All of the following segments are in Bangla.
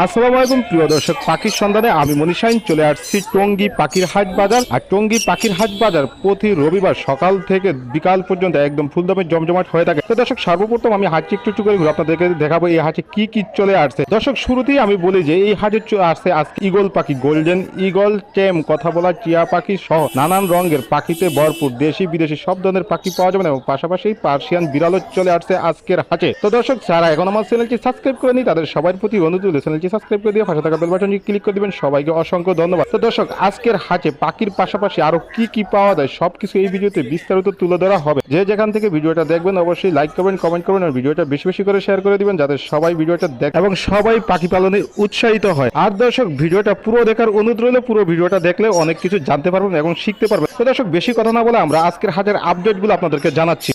আসসালামু আলাইকুম প্রিয় দর্শক। পাখির সন্ধানে আমি মনীষাইন চলে আসছি টঙ্গী পাখির হাট বাজার। আর টঙ্গী পাখির হাট বাজার প্রতি রবিবার সকাল থেকে বিকাল পর্যন্ত একদম ফুলদমে জমজমাট হয়ে থাকে। তো দর্শক সর্বপ্রথম আমি হাটটি একটু একটু করে ঘুরে আপনাদেরকে দেখাবো এই হাটে কি কি চলে আসছে। দর্শক শুরুতেই আমি বলি যে এই হাটে আসছে আজকে ইগল পাখি গোল্ডেন ইগল টেম কথা বলা টিয়া পাখি সহ নানান রঙের পাখিতে ভরপুর দেশি বিদেশি সব ধরনের পাখি পাওয়া যাবে না এবং পাশাপাশি পার্সিয়ান বিড়ালও চলে আসছে আজকের হাটে। তো দর্শক যারা এখন আমার চ্যানেলটি সাবস্ক্রাইব করে নি তাদের সবার প্রতি অনুরোধ রইল, চ্যানেলটি সাবস্ক্রাইব করে দিয়ে পাশে থাকা বেল বাটনটি ক্লিক করে দিবেন। সবাইকে অসংখ্য ধন্যবাদ। তো দর্শক, আজকের হাটে পাখির পাশাপাশি আরও কি কি পাওয়া যায় সবকিছু এই ভিডিওতে বিস্তারিত তুলে ধরা হবে। যে যেখান থেকে ভিডিওটা দেখবেন অবশ্যই লাইক করবেন কমেন্ট করবেন আর ভিডিওটা বেশি বেশি করে শেয়ার করে দিবেন যাতে সবাই ভিডিওটা দেখ এবং সবাই পাখি পালনে উৎসাহিত হয়। আর দর্শক, ভিডিওটা পুরো দেখার অনুরোধ রইলে, পুরো ভিডিওটা দেখলে অনেক কিছু জানতে পারবেন এবং শিখতে পারবেন। তো দর্শক, বেশি কথা না বলে আমরা আজকের হাটের আপডেটগুলো আপনাদেরকে জানাচ্ছি।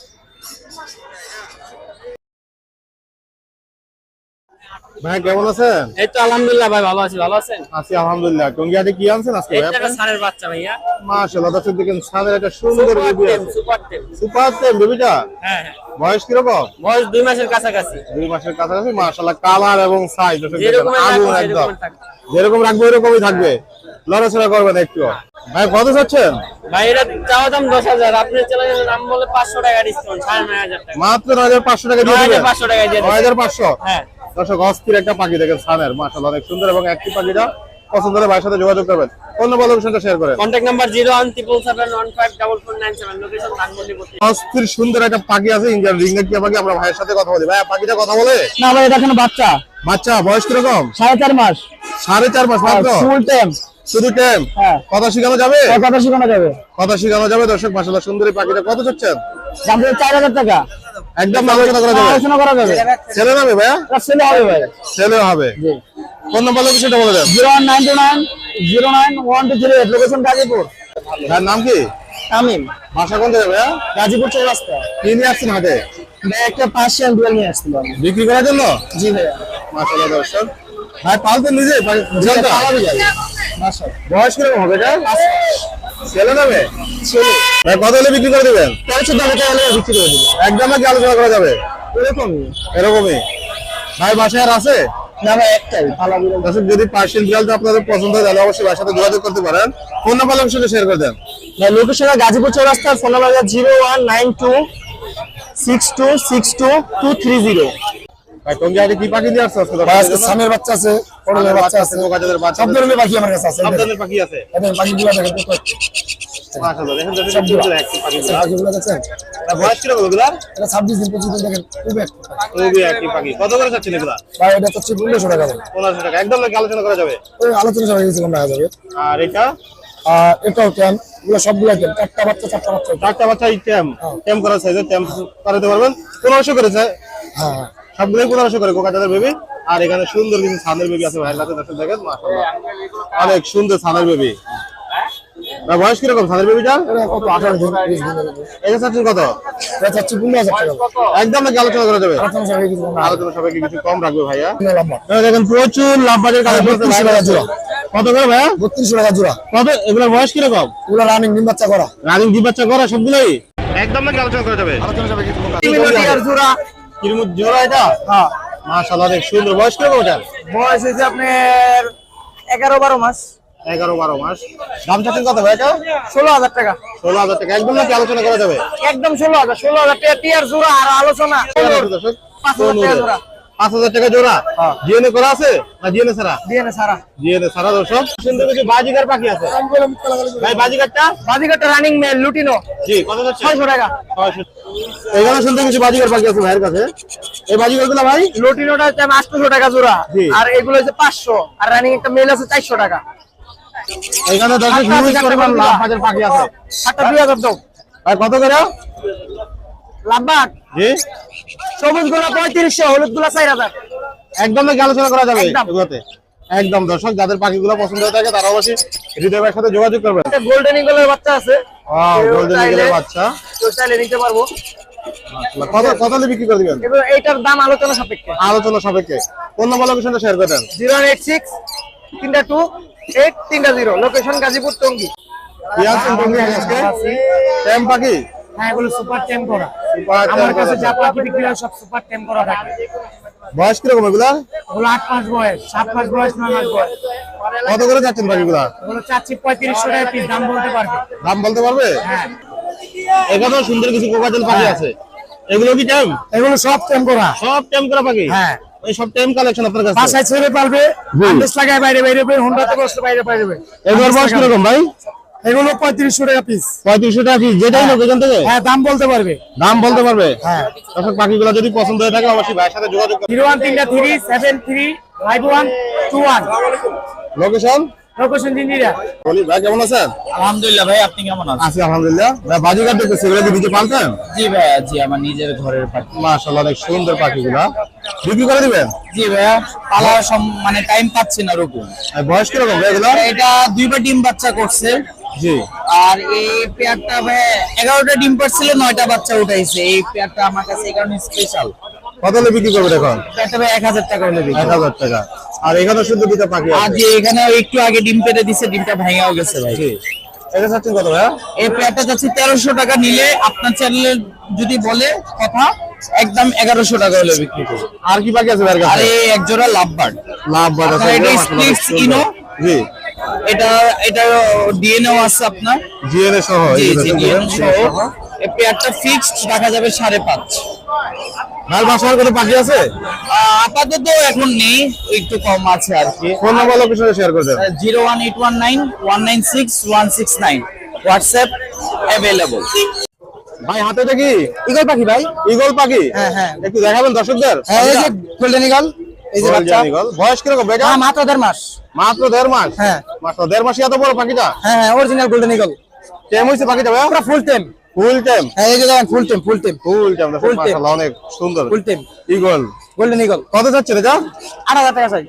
ভাই কেমন আছেন? এই তো আলহামদুলিল্লাহ ভাই ভালো আছি ভালো আছেন? আছি আলহামদুলিল্লাহ। টঙ্গিয়াতে কি আনছেন আজকে এটা সারের বাচ্চা ভাইয়া। মাশাআল্লাহ দর্শক দেখেন সাদের একটা সুন্দর বেবি আছে। সুপার টেম সুপার টেম বেবিটা হ্যাঁ হ্যাঁ। বয়স কীরকম? বয়স দুই মাসের কাছাকাছি। দুই মাসের কাছাকাছি মাশাআল্লাহ কালার এবং সাইজ দর্শক দেখেন যেরকম আগুন একদম। যেরকম রাখবে এরকমই থাকবে। লড়াচড়া করবেন একটু। ভাই কত চাচ্ছেন? ভাই এটা চাওয়া দাম দশ হাজার। আপনি চলে গেলে নাম বলে পাঁচশো টাকা ডিসকাউন্ট মাত্র নয় হাজার পাঁচশো টাকা দিয়ে দিবেন? পাঁচশো টাকা দিয়ে হ্যাঁ। দর্শক অস্থির একটা পাখি দেখেন সানের মাশাআল্লাহ অনেক সুন্দর এবং একটি পাখিটা পছন্দ হলে ভাইয়ের সাথে যোগাযোগ করবেন। অন্য শেয়ার করেন। Contact number zero one triple seven one five double four nine seven location Dhanmondi অস্থির সুন্দর একটা পাখি আছে ইন্ডিয়ান রিঙ্গা কি পাখি আমরা ভাইয়ের সাথে কথা বলি। ভাই পাখিটা কথা বলে? না ভাই এটা এখনও বাচ্চা। বাচ্চা বয়স কীরকম? সাড়ে চার মাস। সাড়ে চার মাস মাত্র? ফুল টাইম শুধু টাইম হ্যাঁ। কথা শিখানো যাবে? কথা শেখানো যাবে। কথা শিখানো যাবে দর্শক মাসাল্লাহ সুন্দরী পাখিটা। কত চাচ্ছেন? দাম চার হাজার টাকা। একদম আলোচনা করা যাবে। আলোচনা করা যাবে। ছেলে নামে ভাইয়া? ছেলে হবে ভাই। ছেলেও হবে। কোন নম্বর লোকেশনটা বলে দেন। Zero one nine two nine zero nine one two zero eight location Gazipur. ভাইয়ের নাম কি? তামিম। ভাষা কোন থেকে ভাইয়া? গাজীপুর চৌরাস্তা। কি নিয়ে আসছেন হাটে? ভাই একটা পার্সিয়ান ডুয়েল নিয়ে আসছিলাম বিক্রি করার জন্য? জি ভাইয়া। মাসাল্লাহ দর্শক। ভাই পালতেন নিজে? পালাবি মাশাআল্লাহ বয়স কীরকম হবে এটা? ছেলে নামে ছেলে। ভাই কত হলে বিক্রি করে দিবেন? তেরো টাকা হলে বিক্রি করে একদম আলোচনা করা যাবে? এরকমই। এরকমই। ভাই বাসায় আর আছে? না ভাই একটাই দর্শক যদি বিড়ালটা আপনাদের পছন্দ হয় তাহলে অবশ্যই যোগাযোগ করতে পারেন। ফোন নাম্বার লোকেশনটা শেয়ার করে দেন। ভাই location Gazipur Chowrasta phone number zero one nine two six two six two two three zero ভাই টঙ্গি হাটে কি পাখি নিয়ে আসছে আজকে? সামের বাচ্চা আছে বাচ্চা আছে বাচ্চা সব ধরনের পাখি আমার কাছে আছে। সব ধরনের পাখি আছে। দেখেন পাখিগুলো দেখেন। কত- মাশাআল্লাহ দেখেন দেখেন সব ধরনের একটি পাখি আছে। পাখিগুলো দেখছেন আর বয়স কীরকম এগুলার? এটা ছাব্বিশ দিন পঁচিশ দিন দেখেন খুবই পাখি। খুবই একটি পাখি। কত করে চাচ্ছেন এগুলা? ভাই এটা টাকা টাকা। একদম নাকি আলোচনা করা যাবে? ওই আলোচনা সবাই কিছু কম রাখা যাবে। আর এটা? আর এটাও এগুলো সবগুলো চারটা বাচ্চা চারটা বাচ্চা। চারটা বাচ্চা এই সাইজে ট্যাম করাতে পারবেন? হ্যাঁ হ্যাঁ। সবগুলোই পনেরোশো করে কোকাজাদের বেবি আর এখানে সুন্দর কিছু ছানের বেবি আছে ভাইয়ের কাছে দর্শক দেখেন মাশাআল্লাহ। অনেক সুন্দর ছানের বেবি বয়স কীরকম ছানের বেবিটার এটা কত আঠারো দিন। এটা চাচ্ছেন কত? এটা চাচ্ছি পনেরো হাজার একদম নাকি আলোচনা করা যাবে? আলোচনা সবাই কিছু কম রাখা যাবে। আলোচনা সবাইকে কিছু কম রাখবে ভাইয়া। দেখেন প্রচুর লাভবাজের কাজ করতে বত্রিশশো কত করে ভাইয়া? বত্রিশশো টাকা জোড়া। কত? এগুলোর বয়স কীরকম? এগুলো রানিং ডিম বাচ্চা করা। রানিং বাচ্চা করা সবগুলোই? একদম নাকি আলোচনা করা যাবে? আলোচনা সবাই কিছু কম জোড়া এটা? হ্যাঁ। মাশাআল্লাহ সুন্দর। বয়স বয়স আপনার মাস। এগারো বারো মাস। দাম চাচ্ছেন কত ভাই এটা? ষোলো হাজার টাকা। ষোলো হাজার টাকা। একদম নাকি আলোচনা করা যাবে? একদম ষোলো হাজার। টাকা টিয়ার জোড়া আর আলোচনা। দর্শক, পাঁচ হাজার টাকা জোড়া। পাঁচ হাজার টাকা জোড়া? জিএনএ করা আছে না জিএনএ সারা জিএনএ ছাড়া। দর্শক। সুন্দর কিছু বাজিকার পাখি আছে? ভাই বাজিকারটা? রানিং মেল লুটিনো জি কত ছয়শো টাকা। এখানে সুন্দর কিছু পাখি আছে ভাইয়ের কাছে। এই গুলো ভাই? লুটিনোটা হচ্ছে আটশোশো টাকা জোড়া আর এগুলো হচ্ছে পাঁচশো আর রানিং একটা মেল আছে চারশো টাকা। এখানে দর্শক আটটা হিউজ পরিমাণ লাভ। বাজার পাখি আছে। সাতটা দুই হাজার দাও। ভাই কত করে? লাভবাগ জি। সবুজগুলো পঁয়ত্রিশশো হলুদগুলো চার হাজার। একদম আলোচনা করা যাবে এগুলোতে। একদম দর্শক যাদের পাখিগুলো পছন্দ হয়ে থাকে তারা অবশ্যই হৃদয় ভাইয়ের সাথে যোগাযোগ করবেন। গোল্ডেন ইগলের বাচ্চা আছে। ওয়াও গোল্ডেন ইগলের বাচ্চা। কেউ চাইলে নিতে পারব। কত কত বিক্রি করে দিবেন? এইটার দাম আলোচনা সাপেক্ষে। আলোচনা সাপেক্ষে। কোন নম্বর লোকেশনটা শেয়ার লোকেশন গাজীপুর টঙ্গি। আজকে? পাখি? হ্যাঁ এগুলো সুপার টেম করা। আমার কাছে যা পাখি বিক্রি হয় সব সুপার টেম করা থাকে। বয়স কীরকম এগুলা? ওগুলো আট মাস বয়স সাত মাস বয়স নয় মাস বয়স। কত করে যাচ্ছেন পাখিগুলা ওগুলো চাচ্ছি পঁয়ত্রিশশো টাকা পিস দাম বলতে পারবে। দাম বলতে পারবে? হ্যাঁ। এখানেও সুন্দর কিছু কোকাটেল পাখি আছে। এগুলো কি টাইম এগুলো সব টেম করা। সব টাইম করা পাখি? হ্যাঁ। সব কালেকশন আপনার কাছে? বাসায় ছেড়ে পারবে আন্দেশ লাগায় বাইরে বাইরে হোন্ডাতে বসলে বাইরে বাইরে। এগুলোর বয়স কীরকম ভাই? এগুলো পঁয়ত্রিশশো টাকা পিস পঁয়ত্রিশশো টাকা পিস যেটাই লোক এখান থেকে। হ্যাঁ দাম বলতে পারবে। দাম বলতে পারবে? হ্যাঁ। দর্শক পাখিগুলো যদি পছন্দ হয়ে থাকে অবশ্যই ভাইয়ের সাথে যোগাযোগ করুন জিরো ওয়ান তিনটা three seven three five one two one location location Jinjira. বলি ভাই কেমন আছেন? আলহামদুলিল্লাহ ভাই আপনি কেমন আছেন? আছি আলহামদুলিল্লাহ। ভাই বাজিঘাট দেখতেছি এগুলো কি নিজে পালতেন জি ভাই জি আমার নিজের ঘরের পাখি। মাশাআল্লাহ অনেক সুন্দর পাখিগুলা। বিক্রি করে দিবেন? জি পালা মানে টাইম পাচ্ছি না ওরকম আর বয়স কীরকম ভাই এগুলো এটা দুইবার ডিম বাচ্চা করছে। জি। আর এই পেয়ারটা ভাই এগারোটা ডিম পাচ্ছিল নয়টা বাচ্চা উঠাইছে। এই পেয়ারটা আমার কাছে এই কারণে স্পেশাল কত হলে বিক্রি করবেন এখন? পেয়ারটা ভাই এক হাজার টাকা হলে বিক্রি। এক হাজার টাকা। আর এখানে শুধু দুটো পাখি আর যে এখানে একটু আগে ডিম পেটে দিছে ডিমটা ভেঙেও গেছে ভাই। এটা চাচ্ছেন কত ভাই এই পেয়ারটা যাচ্ছে তেরোশো টাকা নিলে আপনার চ্যানেলে যদি বলে কথা একদম এগারোশো টাকা হলে বিক্রি করব। আর কি বাকি আছে আর এই এক জোড়া লাভ বার্ড লাভ বাদ আছে এটা ইনো? জি। এটা এটা ডিএনএ আছে আপনার? জিএনএ সহ জি জি ডিএনএ সহ সহ। এই পেয়ারটা ফিক্সড রাখা যাবে সাড়ে পাঁচ। ভাইয়ের বাসার কোনো পাখি আছে? আহ, আপাতত এখন নেই একটু কম আছে আর কি। ফোন নাম্বার লোকেশনে শেয়ার করে দেন। Zero one eight one nine one nine six one six nine. WhatsApp available ভাই হাতে এটা কি ইগল পাখি ভাই? ইগল পাখি? হ্যাঁ, হ্যাঁ। একটু দেখাবেন দর্শকদের? হ্যাঁ এই যে গোল্ডেন ইগল এই যে বাচ্চা। বয়স কীরকম বেটা হ্যাঁ মাত্র দেড় মাস। মাত্র দেড় মাস? হ্যাঁ। মাত্র দেড় মাসে এত বড় পাখিটা? হ্যাঁ হ্যাঁ অরিজিনাল গোল্ডেন ইগল কেম হয়েছে পাখিটা ভাই? পুরো ফুল টেম ফুল হ্যাঁ এই যে দেখেন ফুল টেম ফুল টেম ফুল মাশাআল্লাহ অনেক সুন্দর। ফুল টেম ইগল গোল্ডেন ইগল কত যাচ্ছে টাকা চাই।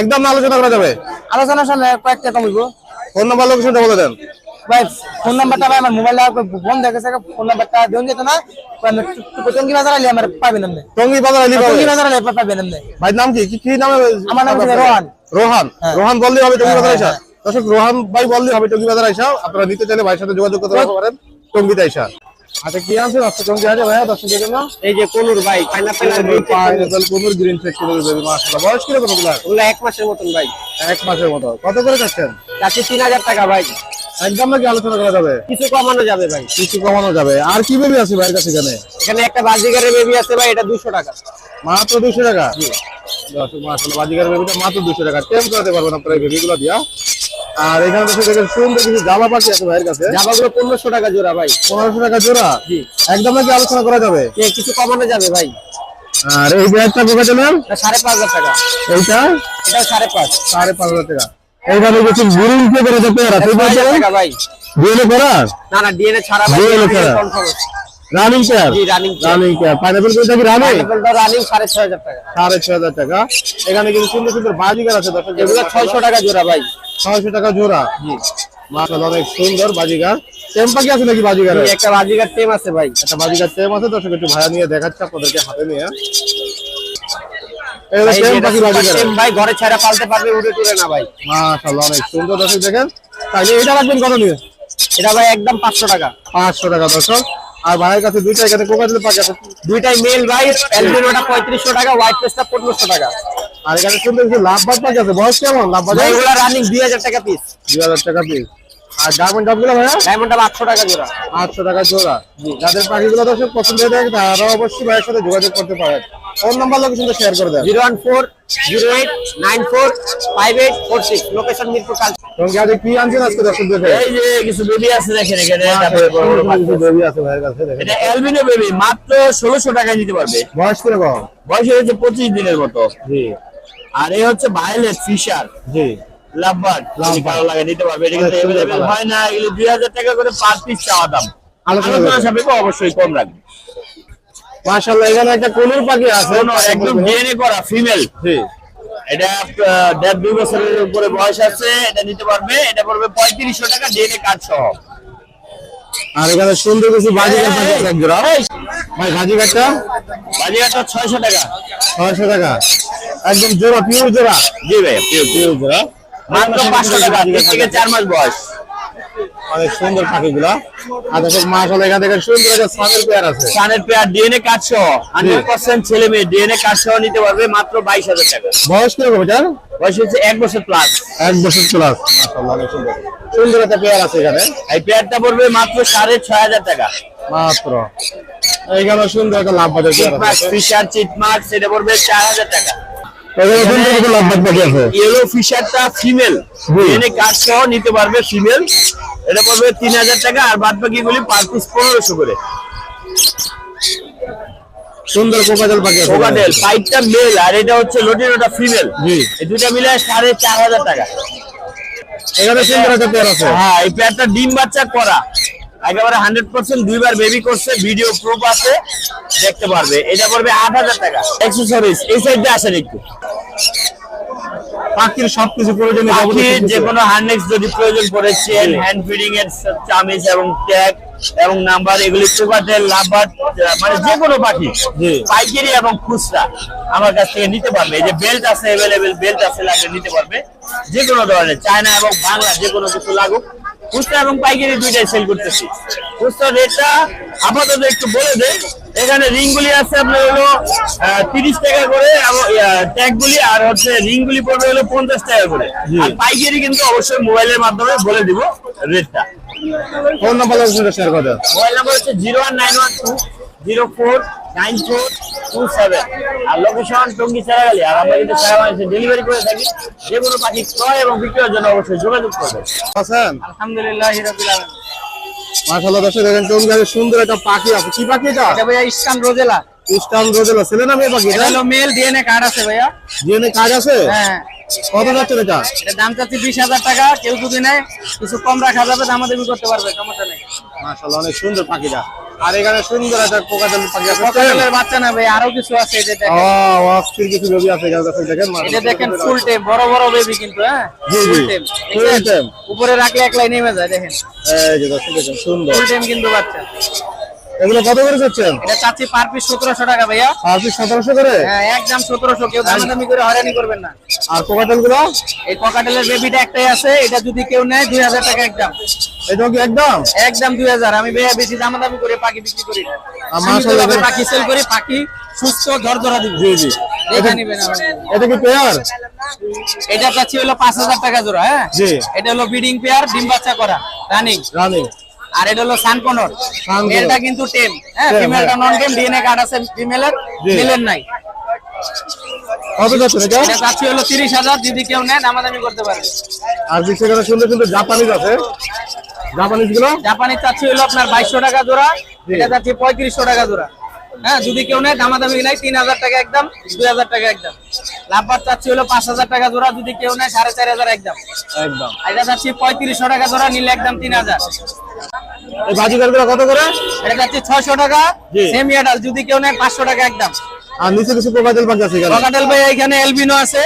একদম আলোচনা করা যাবে। আলোচনার সামনে কয়েকটা কমিব ফোন নাম্বার লোকেশনটা বলে দেন। ভাই ফোন নাম্বারটা ভাই আমার মোবাইল হয়ে গেছে ফোন নাম্বারটা দেন যেত না। টঙ্গি বাজার আলি আমার পাবেন আপনি টঙ্গি বাজার আলী টঙ্গি বাজার আলি পাবেন আপনি ভাই নাম কি? কি- কি নামে আমার নাম হচ্ছে রোহান। রোহান। রোহান বললে হবে টঙ্গি বাজার আইসা। দর্শক রোহান ভাই বললে হবে টঙ্গি বাজার আইসা। আপনারা নিতে চাইলে ভাইয়ের সাথে যোগাযোগ করতে পারেন। টঙ্গিতে আইসা। আচ্ছা কি আনছেন আজকে টঙ্গি আছে ভাইয়া দর্শকের জন্য এই যে কোনুর ভাই পাইনাপেল আর গ্রিন পাইনাপল কোমর গ্রিন চেক মাশাআল্লাহ। বয়স কীরকম ওগুলার? ওগুলো এক মাসের মতন ভাই। এক মাসের মতো। কত করে যাচ্ছেন চাচ্ছি তিন হাজার টাকা ভাই। একদম নাকি আলোচনা করা যাবে? কিছু কমানো যাবে ভাই। কিছু কমানো যাবে। আর কি বেবি আছে ভাইয়ের কাছে এখানে? এখানে একটা বাজিগারের বেবি আছে ভাই এটা দুশো টাকা। মাত্র দুশো টাকা? দর্শক মাশাআল্লাহ বেবিটা মাত্র দুশো টাকা। টেম করাতে পারবেন আপনারা এই বেবিগুলো দিয়া। আর এখানে দর্শক দেখেন সুন্দর কিছু জামা পাখি আছে ভাইয়ের কাছে। জামাগুলো পনেরোশো টাকা জোড়া ভাই। পনেরোশো টাকা জোড়া? জি। একদম নাকি আলোচনা করা যাবে? কিছু কমানো যাবে ভাই। আর এই ব্যাগটা সাড়ে পাঁচ হাজার টাকা। এইটা? এটা সাড়ে পাঁচ। সাড়ে পাঁচ হাজার টাকা। এইখানে কিছু গ্রিন পে করে যেতে ভাই ডিএনএ করা? না না ডিএনএ ছাড়া ভাই ছাড়া। কনফার্ম রানিং জি রানিং রানিং পেয়ার পাইনাপল করে থাকি রানিং পাইনাপেলটা রানিং সাড়ে ছয় হাজার টাকা। সাড়ে ছয় হাজার টাকা। এখানে কিন্তু সুন্দর সুন্দর বাজিগার আছে দর্শক। এগুলো ছয়শো টাকা জোড়া ভাই। ছয়শো টাকা জোড়া। জি। মাশাআল্লাহ অনেক সুন্দর বাজিগার। টেম পাখি আছে নাকি বাজিগার এই একটা বাজিগার টেম আছে ভাই। একটা বাজিগার টেম আছে দর্শক একটু ভাড়া নিয়ে দেখাচ্ছে আপনাদেরকে হাতে নিয়ে। ভাই, ঘরে ছাড়া পালতে পারবে উড়ে টুরে না ভাই। মাশাআল্লাহ অনেক সুন্দর দর্শক দেখেন। তাহলে এটা রাখবেন কত নিয়ে? এটা ভাই একদম পাঁচশো টাকা। পাঁচশো টাকা দর্শক। আর ভাইয়ের কাছে দুইটা এখানে কোকা পাখি আছে। দুইটাই মেল ভাই অ্যালবিনোটা পঁয়ত্রিশশো টাকা হোয়াইট পেস্টটা পনেরোশো টাকা। আর এখানে সুন্দর কিছু লাভবাদ পাখি আছে। বয়স কেমন? লাভবাদ ভাই এগুলো রানিং দুই হাজার টাকা পিস দুই হাজার টাকা পিস আর ডায়মন্ড ডাবগুলো ভাইয়া? ডায়মন্ডটা আটশো টাকা জোড়া। আটশো টাকা জোড়া। যাদের পাখিগুলো দর্শক পছন্দ হয়ে থাকে তারা অবশ্যই ভাইয়ের সাথে যোগাযোগ করতে পারেন। ফোন নাম্বার লোকেশনটা শেয়ার করে দেন। Zero one four zero eight nine four five eight four six location Mirpur কাল আজকে কি আনছেন আজকে এই যে কিছু বেবি আছে দেখেন এখানে। বেবি আছে ভাইয়ের কাছে দেখেন। এটা অ্যালবিনো বেবি মাত্র ষোলোশো টাকায় নিতে পারবে। বয়স কীরকম বয়স হয়েছে পঁচিশ দিনের মতো। জি। আর এই হচ্ছে ভায়োলেট ফিশার। জি। লাভবার্ড ভালো লাগে নিতে পারবে এটা কিন্তু। হয় না এগুলো দুই হাজার টাকা করে পার পিস চাওয়া দাম। আলোচনা। সাপেক্ষে অবশ্যই কম রাখবে। মাশাআল্লাহ এখানে একটা কোনুর পাখি আছে। একদম ডিএনএ করা ফিমেল জি। এটা দেড় দুই বছরের উপরে বয়স আছে এটা নিতে পারবে এটা পড়বে পঁয়ত্রিশশো টাকা ডিএনএ কার্ড সহ। আর এখানে সুন্দর কিছু বাজিকার পাখি আছে এক জোড়া। ভাই বাজিকারটা বাজিঘাটটা ছয়শো টাকা। ছয়শো টাকা। একদম জোড়া পিওর জোড়া? জি ভাই পিওর জোড়া। মাত্র পাঁচশো টাকা থেকে চার মাস বয়স। অনেক সুন্দর পাখিগুলা। আর দর্শক মাশাআল্লাহ এখানে দেখেন সুন্দর একটা সানের পেয়ার আছে। কানের পেয়ার ডিএনএ কার্ড সহ হান্ড্রেড পার্সেন্ট ছেলে মেয়ে ডিএনএ কার্ড সহ নিতে পারবে মাত্র বাইশ হাজার টাকা। বয়স কীরকম এটার? বয়স হচ্ছে এক বছর প্লাস এক বছর প্লাস সুন্দর। একটা পেয়ার আছে এখানে। এই পেয়ারটা পড়বে মাত্র সাড়ে ছয় হাজার টাকা। মাত্র। এইখানে সুন্দর একটা লাভ বাজার ফিশার চিটমার্ক সেটা পড়বে চার হাজার টাকা। ইয়েলো ফিশারটা ফিমেল ডিএনএ কার্ড সহ নিতে পারবে ফিমেল এটা পড়বে তিন হাজার টাকা আর বাদ বাকিগুলি পার পিস পনেরোশো করে। সুন্দর কোকাজল পাখি আছে। কোকাটেল মেল আর এটা হচ্ছে লটিনোটা ফিমেল জি। এই দুটা মিলে সাড়ে চার হাজার টাকা। এখানে সুন্দর একটা পেয়ার আছে। হ্যাঁ এই পেয়ারটা ডিম বাচ্চা করা। একেবারে হান্ড্রেড পার্সেন্ট দুইবার বেবি করছে ভিডিও প্রুফ আছে দেখতে পারবে। এটা পড়বে আট হাজার টাকা। অ্যাক্সেসরিজ এই সাইডে আসেন একটু। পাখির সবকিছু প্রয়োজনীয় পাখির যে কোনো হার্নেক্স যদি প্রয়োজন পড়ে চেন হ্যান্ড ফিডিং এর চামিজ এবং ট্যাগ এবং নাম্বার এগুলি মানে যে কোনো পাখি পাইকারি এবং খুচরা আমার কাছ থেকে নিতে পারবে। এই যে বেল্ট আছে অ্যাভেলেবেল বেল্ট আছে লাগলে নিতে পারবে। যে কোনো ধরনের চায়না এবং বাংলা যে কোনো কিছু লাগুক খুচরা এবং পাইকারি দুইটাই সেল করতেছি। খুচরা রেটটা আপাতত একটু বলে দেয় এখানে রিং গুলি আছে আপনার হলো তিরিশ টাকা করে ট্যাগ গুলি আর হচ্ছে রিং গুলি পড়বে হলো পঞ্চাশ টাকা করে। আর পাইকারি কিন্তু অবশ্যই মোবাইলের মাধ্যমে বলে দিব রেটটা ফোন নাম্বার মোবাইল নাম্বার হচ্ছে zero one nine one two zero four nine four two seven. আর লোকেশন টঙ্গি চারাগালি আর আমরা কিন্তু সারা বাংলাদেশে ডেলিভারি করে থাকি। যে কোনো পাখি ক্রয় এবং বিক্রয়ের জন্য অবশ্যই যোগাযোগ করবে আছেন আলহামদুলিল্লাহ হিরাবিল মাশাআল্লাহ দর্শক দেখেন টঙ্গিতে সুন্দর একটা পাখি আছে। কি পাখি এটা? এটা ভাইয়া ইস্টান রোজেলা। Eastern rosella. ছেলে না মেয়ে পাখি এটা? হলো মেল ডিএনএ কার্ড আছে ভাইয়া। ডিএনএ আছে? হ্যাঁ। কত যাচ্ছে এটা? এটা দাম চাচ্ছি বিশ হাজার টাকা। কেউ যদি নেয় কিছু কম রাখা যাবে দামাদামি করতে পারবে সমস্যা নেই। মাশাআল্লাহ অনেক সুন্দর পাখিটা। আর এখানে সুন্দর একটা পাখি আছে। বাচ্চা না ভাই আরও কিছু আছে এই যে দেখেন। অস্থির কিছু বেবি আছে এখানে দেখেন এটা দেখেন ফুল টেম বড় বড় বেবি কিন্তু হ্যাঁ? জি, জি। ফুল টেম উপরে রাখলে নেমে যায় দেখেন। এই যে দর্শক দেখেন সুন্দর। ফুল টেম কিন্তু বাচ্চা। এগুলো কত করে এটা চাচ্ছি পার পিস সতেরোশো টাকা ভাইয়া। আর পিস সতেরোশো করে? হ্যাঁ একদম সতেরোশো কেউ দামাদামি করে হয়রানি করবেন না। আর কোকাটেলগুলো এই ককাটেলের বেবিটা একটাই আছে এটা যদি কেউ নেয় দুই হাজার টাকা একদম। এটা কি একদম? একদম দুই হাজার। আমি ভাইয়া বেশি দামাদামি করে পাখি বিক্রি করি না। সীমিতভাবে পাখি সেল করি পাখি সুস্থ ধর ধরা দিব। জি জি। দেখে নিবেন আমার। এটা কি পেয়ার? এটা চাচ্ছি হলো পাঁচ হাজার টাকা জোড়া হ্যাঁ? জি। এটা হলো ব্রিডিং পেয়ার ডিম বাচ্চা করা রানিং রানিং আর এটা হলো সানকনর সানকনর। মেলটা কিন্তু টেম হ্যাঁ? ফিমেলটা হ্যাঁ। নন টেম ডিএনএ কার্ড আছে ফিমেলের। মেলের নাই। এটা? এটা আর দিক থেকে সুন্দর সুন্দর জাপানিজ আছে। জাপানিজগুলো? জাপানি চাচ্ছি হলো আপনার বাইশশো টাকা জোড়া এটা চাচ্ছি পঁয়ত্রিশশো টাকা জোড়া। হ্যাঁ যদি কেউ নেয় দামাদামি নাই তিন হাজার টাকা একদম দুই হাজার টাকা একদম। লাভবার চাচ্ছি হলো পাঁচ হাজার টাকা জোড়া যদি কেউ নেয় সাড়ে চার হাজার একদম। একদম। আর এটা চাচ্ছি পঁয়ত্রিশশো টাকা জোড়া নিলে একদম তিন হাজার। এই বাজিকারগুলো কত করে? এটা চাচ্ছি ছয়শো টাকা সেমি অ্যাডাল যদি কেউ নেয় পাঁচশো টাকা একদম। আর নিচে কিছু কোকাটেল পাখি আছে এখানে? ভাই এখানে এলবিনো আছে।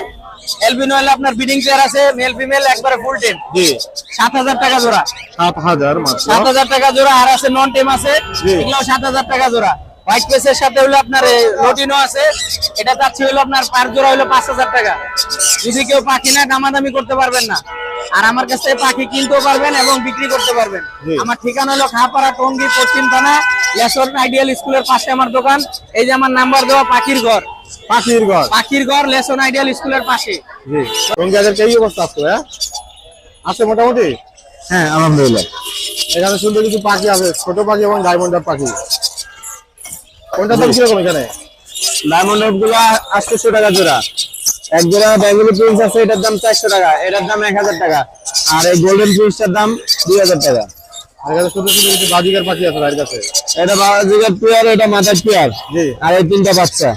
এলবিনো হলে আপনার বিডিং পেয়ার আছে মেল ফিমেল একবারে ফুল টেম জি। সাত হাজার টাকা জোড়া। সাত হাজার মাত্র। সাত হাজার টাকা জোড়া আর আছে নন টেম আছে। এগুলো সাত হাজার টাকা জোড়া। হোয়াইট পেসের সাথে হলো আপনার লোটিনো আছে। এটা চাচ্ছি হলো আপনার পার জোড়া হলো পাঁচ হাজার টাকা। যদি কেউ পাখি না দামাদামি করতে পারবেন না। আর আমার কাছ পাখি কিনতেও পারবেন এবং বিক্রি করতে পারবেন। আমার ঠিকানা হলো খাপাড়া টঙ্গি পশ্চিম থানা লেসর আইডিয়াল স্কুলের পাশে আমার দোকান। এই যে আমার নাম্বার দেওয়া পাখির ঘর। পাখির ঘর। পাখির ঘর লেসন আইডিয়াল স্কুলের পাশে। জি। টঙ্গিয়াদের এই অবস্থা আছে হ্যাঁ? আছে মোটামুটি? হ্যাঁ আলহামদুলিল্লাহ। এখানে সুন্দর কিছু পাখি আছে ছোট পাখি এবং ডায়মন্ডার পাখি। কোনটা দাম কীরকম এখানে? ডায়মন্ডগুলো আটশোশো টাকা জোড়া। এক জোড়া বেঙ্গলি প্রিন্স আছে এটার দাম চারশো টাকা এটার দাম এক হাজার টাকা। আর এই গোল্ডেন প্রিন্সটার দাম দুই হাজার টাকা। আর সুন্দর কিছু বাজিকার পাখি আছে ভাইয়ের কাছে। এটা বাজিকার পেয়ার এটা মাথার পেয়ার। জি। আর এই তিনটা বাচ্চা।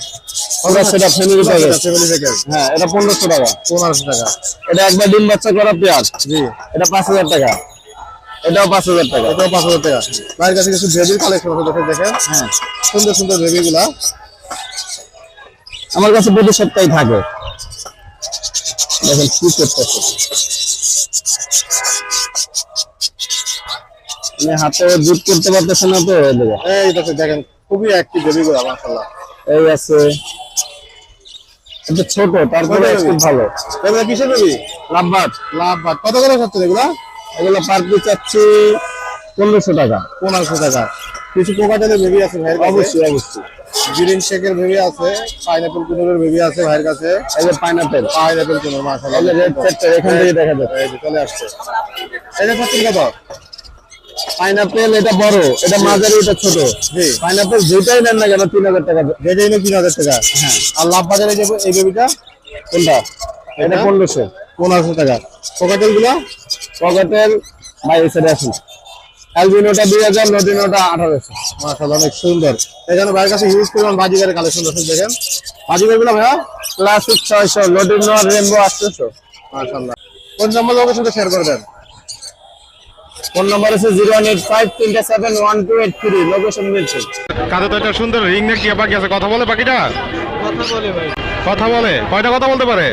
ওটা সেটা ফ্যামিলি প্যাকেজ ফ্যামিলি প্যাকেজ হ্যাঁ এটা পনেরোশো টাকা। পনেরোশো টাকা। এটা একবার ডিম বাচ্চা করা পেয়ার জি। এটা পাঁচ হাজার টাকা। এটাও পাঁচ হাজার টাকা। এটাও পাঁচ হাজার টাকা। ভাইয়ের কাছে কিছু বেবির কালেকশন আছে দেখে দেখেন। হ্যাঁ। সুন্দর সুন্দর বেবি গুলা। আমার কাছে প্রতি সপ্তাহে থাকে। দেখেন কি করতেছে। মানে হাতে জুট করতে পারতেছে না তো এই দেখো। এই দেখেন দেখেন খুবই অ্যাক্টিভ বেবি গুলা মাশাআল্লাহ। এই আছে। এটা ছোট তারপরে খুব ভালো। এগুলা কিসের বেবি লাভবাদ লাভবাদ কত করে হচ্ছে এগুলা? এগুলো পার পিস চাচ্ছি পনেরোশো টাকা। পনেরোশো টাকা। কিছু কোকাটেলের বেবি আছে ভাইয়ের অবশ্যই অবশ্যই। গ্রিন শেকের বেবি আছে পাইনাপেল কুনুরের বেবি আছে ভাইয়ের কাছে। এই যে পাইনাপেল পাইনাপেল কুনুর মাশাআল্লাহ। এই যে রেড সেক্টর এখান থেকে দেখা যাচ্ছে। চলে আসছে। এটা চাচ্ছেন কত? পাইনাপেল এটা বড় এটা মাঝারি এটা ছোট। পাইনাপেল যেটাই নেন না কেন তিন হাজার টাকা যেটা এনে তিন হাজার টাকা। হ্যাঁ আর লাভ বাজারে যে এই বেবিটা কোনটা? এটা পনেরোশো। পনেরোশো টাকা। কোকাটেলগুলো বাই এসে আসুন। অ্যালবিনোটা দুই হাজার নটিনোটা আঠারোশো। মাশাআল্লাহ অনেক সুন্দর। এখানে ভাইয়ের কাছে ইউজ করবেন বাজিগারের কালেকশন দেখেন। বাজিগারগুলো ভাইয়া ক্লাসিক ছয়শো নটিনো রেনবো আটশোশো। মাশাআল্লাহ। কোন নম্বর লোকেশনটা শেয়ার করে দেন? ফোন নাম্বার আছে জিরো ওয়ান এইট ফাইভ তিনটা seven one two eight three. Location মিলছে কাঁধে তো একটা সুন্দর রিং নেক টিয়া পাখি আছে? কথা বলে পাখিটা কথা বলে কয়টা কথা বলতে পারে?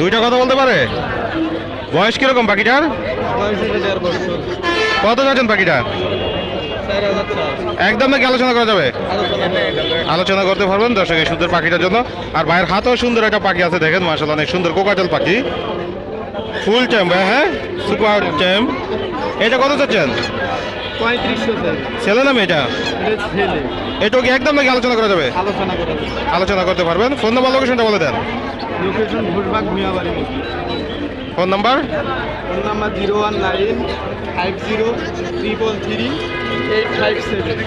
দুইটা কথা। বলতে পারে? বয়স কীরকম পাখিটার কত যাচ্ছেন পাখিটা একদম নাকি আলোচনা করা যাবে? আলোচনা করতে পারবেন দর্শক এই সুন্দর পাখিটার জন্য। আর ভাইয়ের হাতেও সুন্দর একটা পাখি আছে দেখেন মাসাল অনেক সুন্দর কোকাটেল পাখি। ফুল চ্যাম্প হ্যাঁ? Super champ. এটা কত চাচ্ছেন? ছেলে না মেয়েটা? এটা কি একদম নাকি আলোচনা করা যাবে? আলোচনা করতে পারবেন। ফোন নাম্বার লোকেশনটা বলে দেন। Phone number? Phone number zero one nine five zero three eight five seven.